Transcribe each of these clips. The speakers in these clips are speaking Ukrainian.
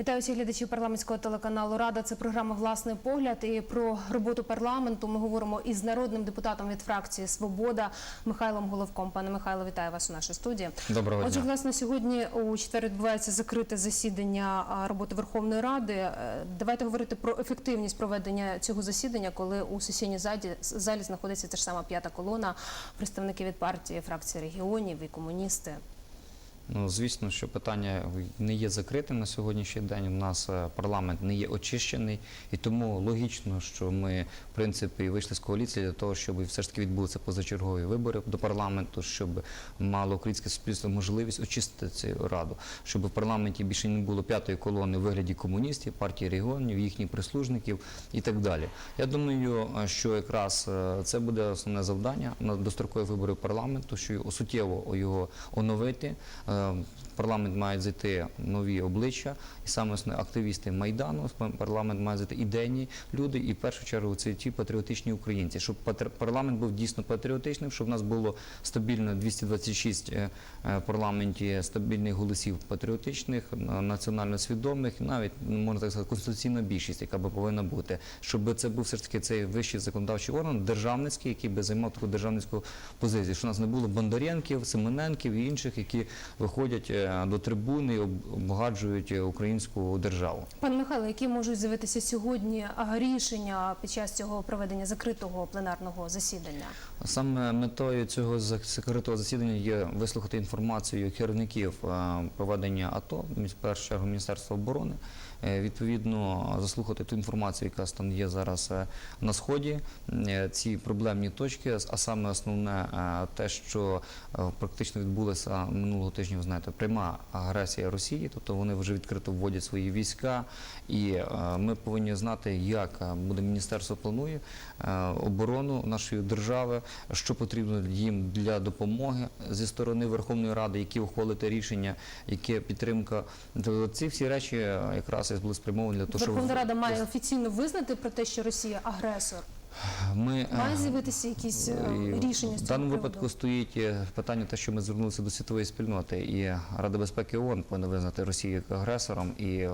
Вітаю всіх глядачів парламентського телеканалу Рада. Це програма Власний погляд. І про роботу парламенту ми говоримо із народним депутатом від фракції Свобода Михайлом Головком. Пане Михайло, вітаю вас у нашій студії. Доброго Отже, власне, сьогодні у четвер відбувається закрите засідання роботи Верховної Ради. Е, Давайте говорити про ефективність проведення цього засідання, коли у сесійній залі, залі знаходиться та ж сама п'ята колона, представники від партії, фракції регіонів і комуністи. Ну, звісно, що питання не є закритим на сьогоднішній день. У нас е, парламент не є очищений, і тому логічно, що ми, в принципі, вийшли з коаліції для того, щоб все ж таки відбулися позачергові вибори до парламенту, щоб мало українське суспільство можливість очистити цю раду, щоб в парламенті більше не було п'ятої колони в вигляді комуністів, партії регіонів, їхніх прислужників і так далі. Я думаю, е, що якраз е, це буде основне завдання на дострокові вибори парламенту, що суттєво його оновити. Е, парламент мають зайти нові обличчя, і саме активісти майдану. Парламент має зайти ідейні люди, і в першу чергу це ті патріотичні українці, щоб парламент був дійсно патріотичним, щоб в нас було стабільно 226 е, е, в парламенті стабільних голосів патріотичних, національно свідомих, навіть можна так сказати, конституційна більшість, яка би повинна бути, щоб це був все ж таки цей вищий законодавчий орган, державницький, який би займав таку державницьку позицію, щоб у нас не було Бондаренків, Семененків і інших, які виходять е, до трибуни і об- обгаджують е, українську державу. Пане Михайло, які можуть з'явитися сьогодні рішення під час цього проведення закритого пленарного засідання? Саме метою цього зак- закритого засідання є вислухати інформацію керівників е, проведення АТО, в першу чергу Міністерства оборони, е, відповідно заслухати ту інформацію, яка там є зараз е, на сході, ці проблемні точки, а саме основне те, що практично відбулося минулого тижня, ви знаєте, пряма агресія Росії, тобто вони вже відкрито вводять свої війська, і ми повинні знати, як буде міністерство планує оборону нашої держави, що потрібно їм для допомоги зі сторони Верховної Ради, які ухвалити рішення, яке підтримка. Тобто ці всі речі якраз і були спрямовані для того, щоб Верховна Рада має офіційно визнати про те, що Росія агресор. Ми е, Має з'явитися якісь е, рішення з в даному випадку стоїть е, питання, те, що ми звернулися до світової спільноти, і Рада безпеки ООН повинна визнати Росію як агресором, і,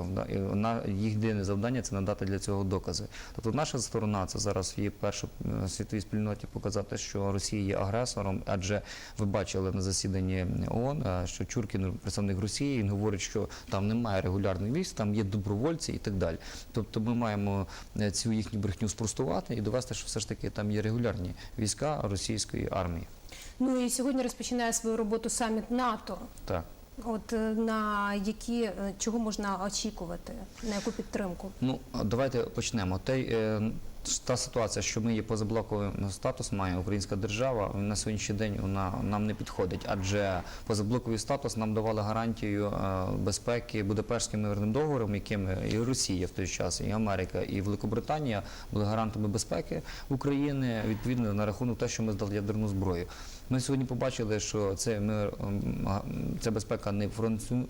на їх єдине завдання це надати для цього докази. Тобто, наша сторона це зараз є перша світовій спільноті показати, що Росія є агресором, адже ви бачили на засіданні ООН, що Чуркін, представник Росії, він говорить, що там немає регулярних військ, там є добровольці і так далі. Тобто, ми маємо цю їхню брехню спростувати і довести, що все ж таки там є регулярні війська російської армії. Ну і сьогодні розпочинає свою роботу саміт НАТО. Так. От е, на які е, чого можна очікувати, на яку підтримку? Ну, давайте почнемо. Те, е, та ситуація, що ми є позаблоковим статус, має українська держава, на сьогоднішній день вона нам не підходить, адже позаблоковий статус нам давали гарантію е, безпеки Будапештським мирним договором, яким і Росія в той час, і Америка, і Великобританія були гарантами безпеки України відповідно на рахунок того, що ми здали ядерну зброю. Ми сьогодні побачили, що це мир, ем, ця безпека не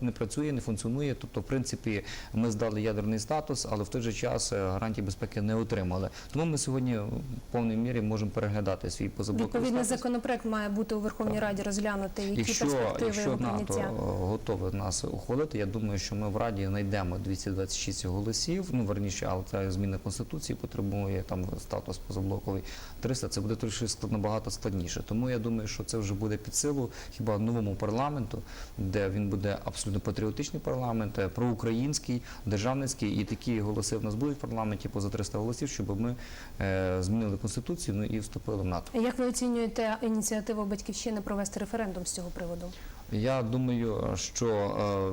не працює, не функціонує. Тобто, в принципі, ми здали ядерний статус, але в той же час е, гарантії безпеки не отримали. Тому ми сьогодні в повній мірі можемо переглядати свій позаблоковий Відповідний статус. законопроект має бути у Верховній Раді розглянути, які Якщо, перспективи якщо його НАТО прийняття. е, готове нас ухвалити, я думаю, що ми в Раді знайдемо 226 голосів. Ну верніше, але це зміна конституції потребує там статус позаблоковий 300, Це буде склад- набагато складніше. Тому я думаю, що це вже буде під силу хіба новому парламенту, де він буде абсолютно патріотичний парламент, е, проукраїнський, державницький, і такі голоси в нас будуть в парламенті поза 300 голосів, щоб ми е, змінили конституцію ну і вступили в НАТО. Як ви оцінюєте ініціативу батьківщини провести референдум з цього приводу? Я думаю, що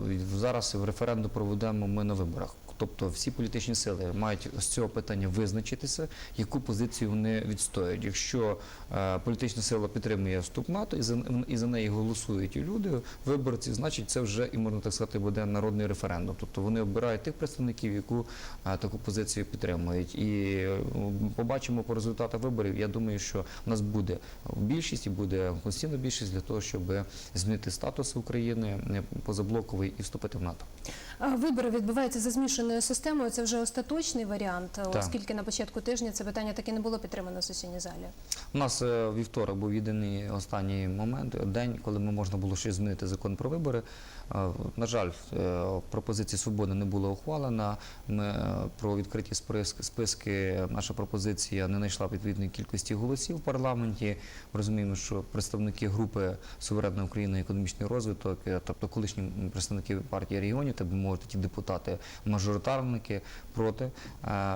е, зараз референдум проведемо ми на виборах. Тобто всі політичні сили мають з цього питання визначитися, яку позицію вони відстоюють. Якщо е, політична сила підтримує вступ НАТО і за, і за неї голосують люди, виборці, значить це вже і можна так сказати буде народний референдум. Тобто вони обирають тих представників, яку е, таку позицію підтримують. І е, побачимо по результатах виборів. Я думаю, що в нас буде більшість і буде конституційна більшість для того, щоб змінити статус України е, позаблоковий і вступити в НАТО. Вибори відбуваються за змішаною системою. Це вже остаточний варіант, оскільки на початку тижня це питання таки не було підтримано в сесійній залі. У нас е, вівторок був єдиний останній момент, день, коли ми можна було щось змінити закон про вибори. На жаль, е, пропозиція свободи не була ухвалена. Ми е, про відкриті списки-. Наша пропозиція не знайшла відповідної кількості голосів в парламенті. Розуміємо, що представники групи Суверенна Україна економічний розвиток, е, тобто колишні представники партії регіонів, так мовити, ті депутати, мажоритарники проти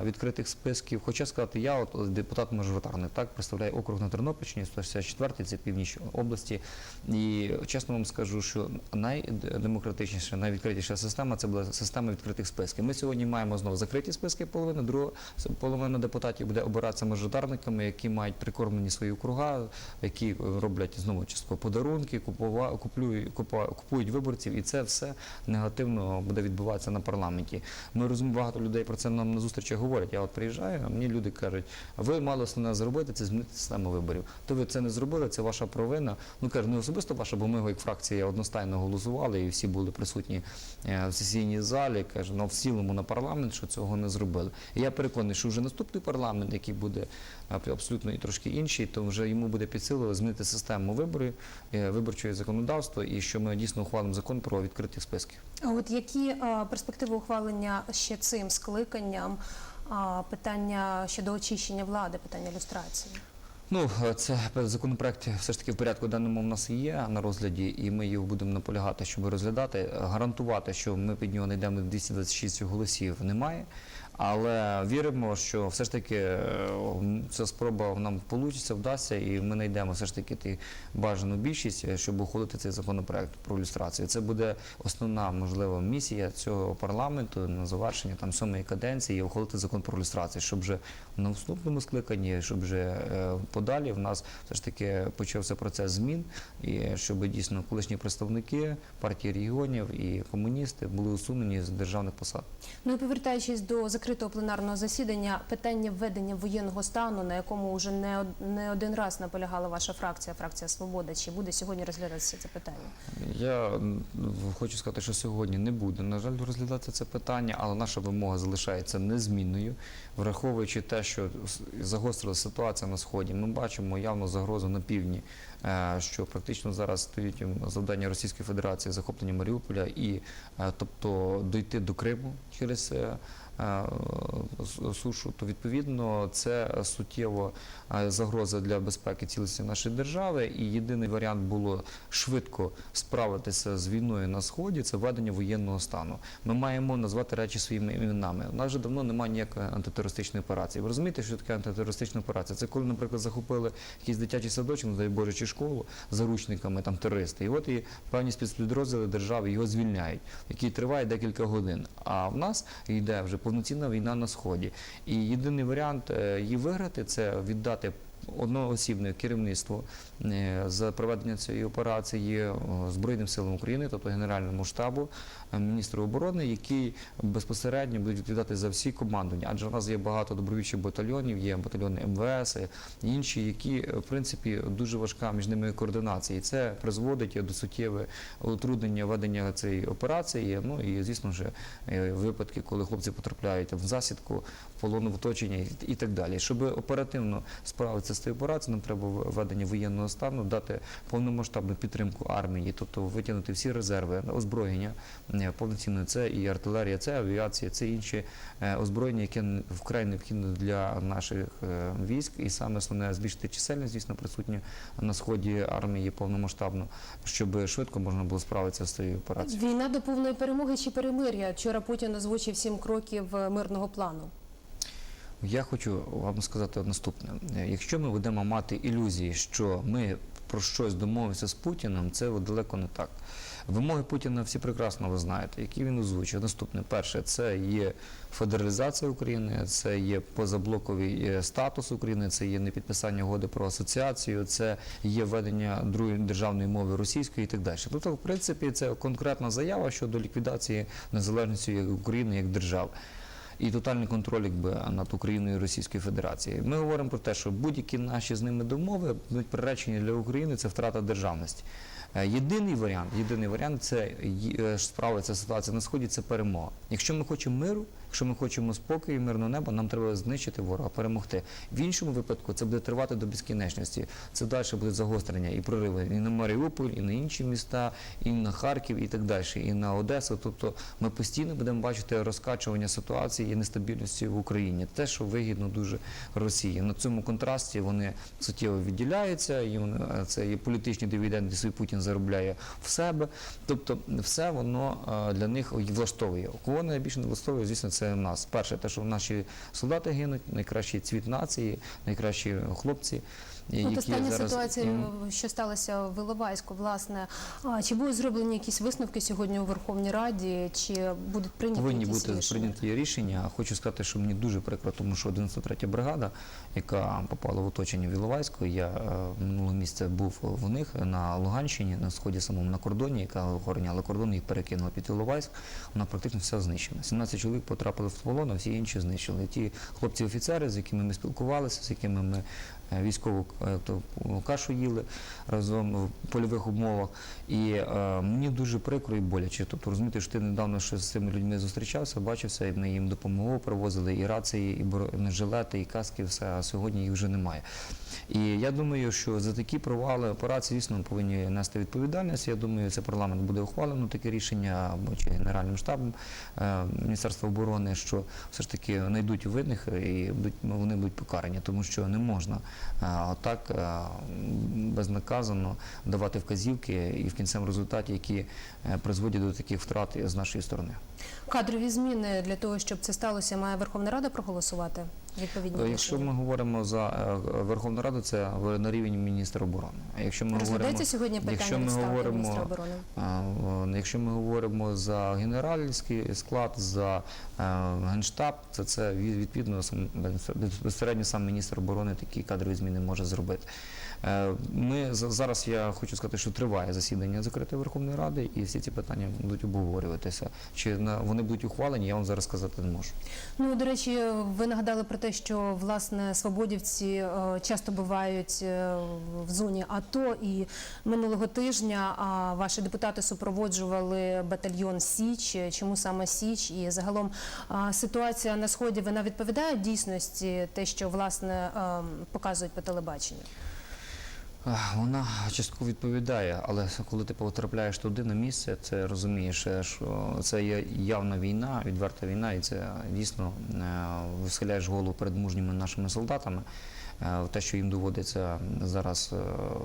відкритих списків. Хоча сказати, я от депутат-мажоритарник, так представляю округ на Тернопільщині, 164 це північ області. І чесно вам скажу, що найдемократичніша, найвідкритіша система це була система відкритих списків. Ми сьогодні маємо знову закриті списки половини, друга половина депутатів буде обиратися мажоритарниками, які мають прикормлені свої округа, які роблять знову частково подарунки, купува- купа- купують виборців, і це все негативно буде відбуватися на парламенті. Ми розуміємо, багато людей про це нам на зустрічах говорять. Я от приїжджаю, а мені люди кажуть, ви мали основне зробити, це змінити систему виборів. То ви це не зробили, це ваша провина. Ну кажу, не особисто ваша, бо ми як фракція одностайно голосували і всі були присутні е, в сесійній залі. Кажу, ну в цілому на парламент, що цього не зробили. І я переконаний, що вже наступний парламент, який буде е, абсолютно і трошки інший, то вже йому буде під силу змінити систему виборів, е, виборчого законодавства, і що ми дійсно ухвалимо закон про відкриті списки. А от які перспективи ухвалення ще цим скликанням? Питання щодо очищення влади, питання люстрації. Ну, е, це законопроект все ж таки в порядку денному в нас є на розгляді, і ми його будемо наполягати, щоб розглядати. Гарантувати, що ми під нього знайдемо 226 голосів, немає. Але віримо, що все ж таки е, ця спроба нам вийде, вдасться, і ми знайдемо все ж таки ті бажану більшість, е, щоб ухвалити цей законопроект про люстрацію. Це буде основна можлива місія цього парламенту на завершення там сьомої каденції, ухвалити закон про люстрацію, щоб вже в наступному скликанні, щоб вже е, подалі в нас все ж таки почався процес змін, і щоб дійсно колишні представники партії регіонів і комуністи були усунені з державних посад. Ну і повертаючись до закритого пленарного засідання, питання введення воєнного стану, на якому вже не, не один раз наполягала ваша фракція, фракція Свобода, чи буде сьогодні розглядатися це питання? Я хочу сказати, що сьогодні не буде, на жаль, розглядатися це питання, але наша вимога залишається незмінною, враховуючи те, що загострила ситуація на сході. Ми бачимо явну загрозу на півдні, е, що практично зараз стоїть завдання Російської Федерації захоплення Маріуполя і, е, тобто, дойти до Криму через. Е, сушу, то відповідно це суттєво е, загроза для безпеки цілості нашої держави. І єдиний варіант було швидко справитися з війною на сході. Це введення воєнного стану. Ми маємо назвати речі своїми іменами. У нас вже давно немає ніякої антитерористичної операції. Ви розумієте, що таке антитерористична операція? Це коли, наприклад, захопили якийсь дитячий садочок, не дай Боже, чи школу заручниками там терористи. І от і певні спецпідрозділи держави його звільняють, який триває декілька годин. А в нас йде вже повноцінна війна на сході. І єдиний варіант е, її виграти це віддати. Одноосібне керівництво е, за проведення цієї операції е, Збройним силам України, тобто Генеральному штабу, е, міністру оборони, який безпосередньо буде відповідати за всі командування. Адже в нас є багато добровольчих батальйонів, є батальйони МВС і інші, які в принципі дуже важка між ними координація. І це призводить до суттєве утруднення ведення цієї операції. Ну і звісно ж випадки, коли хлопці потрапляють в засідку, в полон в оточення і- так далі. Щоб оперативно справитися з цією операцією, нам треба введення воєнного стану, дати повномасштабну підтримку армії, тобто витягнути всі резерви, озброєння е, повноцінно. Це і артилерія, це авіація, це інші е, озброєння, яке вкрай необхідно для наших е, військ, і саме основне збільшити чисельність, звісно, присутню на сході армії повномасштабно, щоб швидко можна було справитися з цією операцією. Війна до повної перемоги чи перемир'я? Вчора Путін озвучив сім кроків мирного плану. Я хочу вам сказати наступне: якщо ми будемо мати ілюзії, що ми про щось домовимося з Путіним, це далеко не так. Вимоги Путіна всі прекрасно ви знаєте, які він озвучив. Наступне, перше, це є федералізація України, це є позаблоковий е, статус України, це є непідписання угоди про асоціацію, це є введення другої державної мови російської і так далі. Тобто, в принципі, це конкретна заява щодо ліквідації незалежності України як держави і тотальний контроль якби над Україною і Російською Федерацією. Ми говоримо про те, що будь-які наші з ними домови будуть приречені для України це втрата державності. Е, Єдиний варіант, єдиний варіант це е, справиться ситуація на сході. Це перемога. Якщо ми хочемо миру, якщо ми хочемо спокою, мирного неба, нам треба знищити ворога, перемогти. В іншому випадку це буде тривати до безкінечності. Це далі буде загострення і прориви і на Маріуполь, і на інші міста, і на Харків, і так далі, і на Одесу. Тобто ми постійно будемо бачити розкачування ситуації і нестабільності в Україні. Те, що вигідно дуже Росії. На цьому контрасті вони суттєво відділяються, і е, це є політичні дивіденди, свій Путін заробляє в себе. Тобто, все воно е, для них і влаштовує. Кого найбільше не влаштовує, звісно, це нас. Перше, те, що наші солдати гинуть, найкращий цвіт нації, найкращі хлопці. От які остання зараз ситуація, їм- що сталося в Іловайську, власне, а, чи будуть зроблені якісь висновки сьогодні у Верховній Раді, чи будуть прийняті Повинні бути рішення? прийняті рішення. Хочу сказати, що мені дуже прикро, тому що 93 бригада, яка попала в оточення в Іловайську, я е, минулого місяця був в них на Луганщині, на сході самому на кордоні, яка охороняла кордон, їх перекинула під Іловайськ. Вона практично вся знищена. 17 чоловік потрапили в полон, а всі інші знищили. Ті хлопці-офіцери, з якими ми спілкувалися, з якими ми військову е, то, кашу їли разом в польових умовах. І е, мені дуже прикро і боляче. Тобто розумієте, що ти недавно ще з цими людьми зустрічався, бачився, і ми їм допомогу привозили, і рації, і бронежилети, і каски, все, а сьогодні їх вже немає. І я думаю, що за такі провали операції, звісно, повинні нести відповідальність. Я думаю, це парламент буде ухвалено таке рішення або чи Генеральним штабом е, Міністерства оборони, що все ж таки знайдуть винних і будуть, вони будуть покарані, тому що не можна е, отак е, безнаказано давати вказівки і в кінцевому результаті, які е, призводять до таких втрат з нашої сторони. Кадрові зміни для того, щоб це сталося, має Верховна Рада проголосувати відповідні Е, Якщо ми говоримо за е, Верховну Раду, це на рівень міністра оборони. А якщо ми говоримо, сьогодні питання якщо ми говоримо оборони? Якщо ми говоримо за генеральський склад, за е, генштаб, то це відповідно безпосередньо сам міністр оборони такі кадрові зміни може зробити. Е, Ми за- зараз я хочу сказати, що триває засідання закритої Верховної Ради, і всі ці питання будуть обговорюватися. Чи вони будуть ухвалені, я вам зараз сказати не можу. Ну, до речі, ви нагадали про те, що власне свободівці е, часто бувають е, в зоні АТО, і минулого тижня ваші депутати супроводжували батальйон Січ. Чому саме Січ? І загалом ситуація на сході вона відповідає дійсності, те, що власне е, показують по телебаченню. Вона частково відповідає, але коли ти потрапляєш туди на місце, це розумієш, е, що це є явна війна, відверта війна, і це дійсно е, висхиляєш голову перед мужніми нашими солдатами. Е, Те, що їм доводиться зараз е,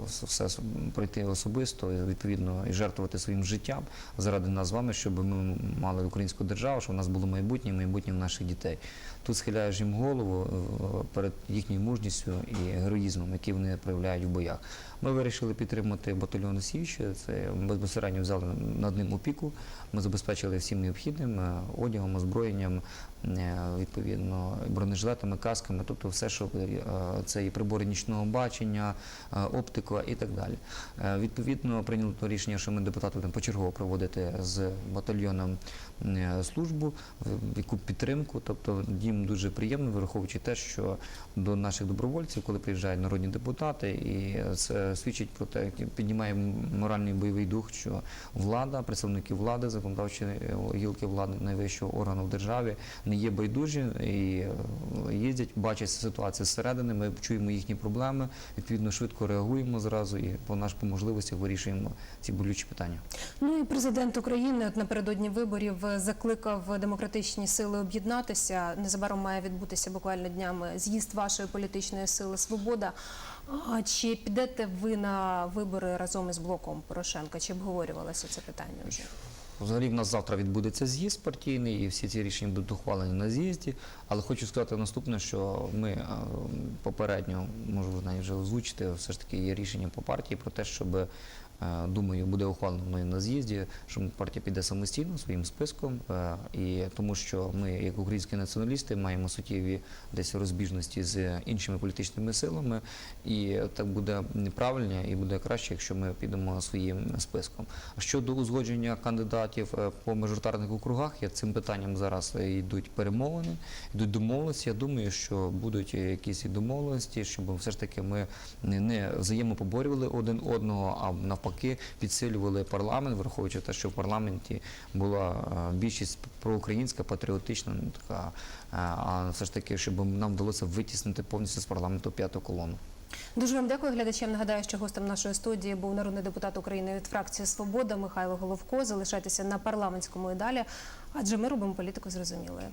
все пройти особисто, відповідно, і жертвувати своїм життям заради нас з вами, щоб ми мали українську державу, щоб у нас було майбутнє, майбутнє наших дітей. Тут схиляєш їм голову е, перед їхньою мужністю і героїзмом, який вони проявляють в боях. Ми вирішили підтримати батальйон Січ. Це безпосередньо взяли над ним опіку. Ми забезпечили всім необхідним е, одягом, озброєнням, е, відповідно бронежилетами, касками, тобто все, що е, це і прибори нічного бачення, оптика і так далі. Відповідно, прийнято рішення, що ми депутати будемо почергово проводити з батальйоном службу, яку підтримку. Тобто їм дуже приємно, враховуючи те, що до наших добровольців, коли приїжджають народні депутати, і це свідчить про те, піднімає моральний бойовий дух, що влада, представники влади, законодавчої е, гілки влади найвищого органу в державі не є байдужі і е, їздять, бачать ситуацію зсередини. Ми чуємо їхні проблеми, відповідно швидко реагуємо зразу і по наш по можливостях вирішуємо ці болючі питання. Ну і президент України от напередодні виборів е, закликав демократичні сили об'єднатися. Незабаром має відбутися буквально днями з'їзд вашої політичної сили Свобода. Чи підете ви на вибори разом із блоком Порошенка? Чи обговорювалося це питання вже? Взагалі в нас завтра відбудеться з'їзд партійний, і всі ці рішення будуть ухвалені на з'їзді. Але хочу сказати наступне, що ми е, попередньо, можу вже озвучити, все ж таки є рішення по партії про те, щоб е, думаю, буде ухвалено на з'їзді, що партія піде самостійно своїм списком, е, і тому що ми, як українські націоналісти, маємо суттєві десь розбіжності з іншими політичними силами, і так буде неправильно і буде краще, якщо ми підемо своїм списком. Щодо узгодження кандидатів е, по мажоритарних округах, я цим питанням зараз е, йдуть перемовини, йдуть домовленості. Я думаю, що будуть е, якісь і домовленості, щоб все ж таки ми не взаємопоборювали один одного, а навпаки навпаки підсилювали парламент, враховуючи те, що в парламенті була е, більшість проукраїнська, патріотична, ну, така, е, а все ж таки, щоб нам вдалося витіснити повністю з парламенту п'яту колону. Дуже вам дякую глядачам. Нагадаю, що гостем нашої студії був народний депутат України від фракції Свобода Михайло Головко. Залишайтеся на парламентському і далі, адже ми робимо політику зрозумілою.